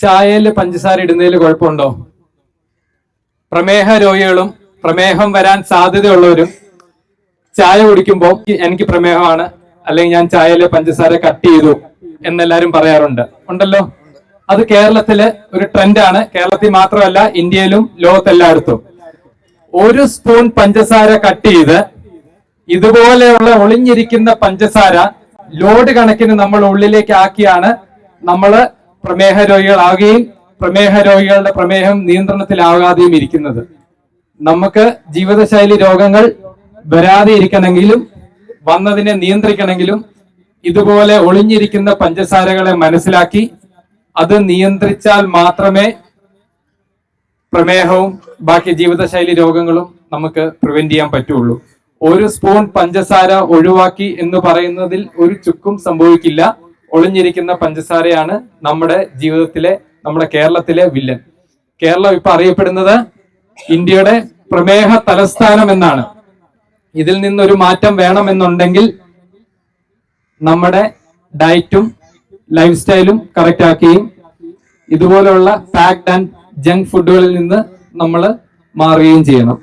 ചായയിൽ പഞ്ചസാര ഇടുന്നതിൽ കുഴപ്പമുണ്ടോ? പ്രമേഹ രോഗികളും പ്രമേഹം വരാൻ സാധ്യതയുള്ളവരും ചായ കുടിക്കുമ്പോൾ എനിക്ക് പ്രമേഹമാണ് അല്ലെങ്കിൽ ഞാൻ ചായയിലെ പഞ്ചസാര കട്ട് ചെയ്തു എന്നെല്ലാരും പറയാറുണ്ട്. ഉണ്ടല്ലോ? അത് കേരളത്തിലെ ഒരു ട്രെൻഡാണ്. കേരളത്തിൽ മാത്രമല്ല ഇന്ത്യയിലും ലോകത്തെല്ലായിടത്തും. ഒരു സ്പൂൺ പഞ്ചസാര കട്ട് ചെയ്ത് ഇതുപോലെയുള്ള ഒളിഞ്ഞിരിക്കുന്ന പഞ്ചസാര ലോഡ് കണക്കിന് നമ്മൾ ഉള്ളിലേക്ക് ആക്കിയാണ് നമ്മൾ പ്രമേഹ രോഗികളാവുകയും പ്രമേഹ രോഗികളുടെ പ്രമേഹം നിയന്ത്രണത്തിലാകാതെയും ഇരിക്കുന്നത്. നമുക്ക് ജീവിതശൈലി രോഗങ്ങൾ വരാതെ ഇരിക്കണമെങ്കിലും വന്നതിനെ നിയന്ത്രിക്കണമെങ്കിലും ഇതുപോലെ ഒളിഞ്ഞിരിക്കുന്ന പഞ്ചസാരകളെ മനസ്സിലാക്കി അത് നിയന്ത്രിച്ചാൽ മാത്രമേ പ്രമേഹവും ബാക്കി ജീവിതശൈലി രോഗങ്ങളും നമുക്ക് പ്രിവെന്റ് ചെയ്യാൻ പറ്റുള്ളൂ. ഒരു സ്പൂൺ പഞ്ചസാര ഒഴിവാക്കി എന്ന് പറയുന്നതിൽ ഒരു ചുക്കും സംഭവിക്കില്ല. ഒളിഞ്ഞിരിക്കുന്ന പഞ്ചസാരയാണ് നമ്മുടെ ജീവിതത്തിലെ നമ്മുടെ കേരളത്തിലെ വില്ലൻ. കേരളം ഇപ്പൊ അറിയപ്പെടുന്നത് ഇന്ത്യയുടെ പ്രമേഹ തലസ്ഥാനം എന്നാണ്. ഇതിൽ നിന്നൊരു മാറ്റം വേണമെന്നുണ്ടെങ്കിൽ നമ്മുടെ ഡയറ്റും ലൈഫ് സ്റ്റൈലും കറക്റ്റ് ആക്കുകയും ഇതുപോലെയുള്ള പാക്ഡ് ആൻഡ് ജങ്ക് ഫുഡുകളിൽ നിന്ന് നമ്മൾ മാറുകയും ചെയ്യണം.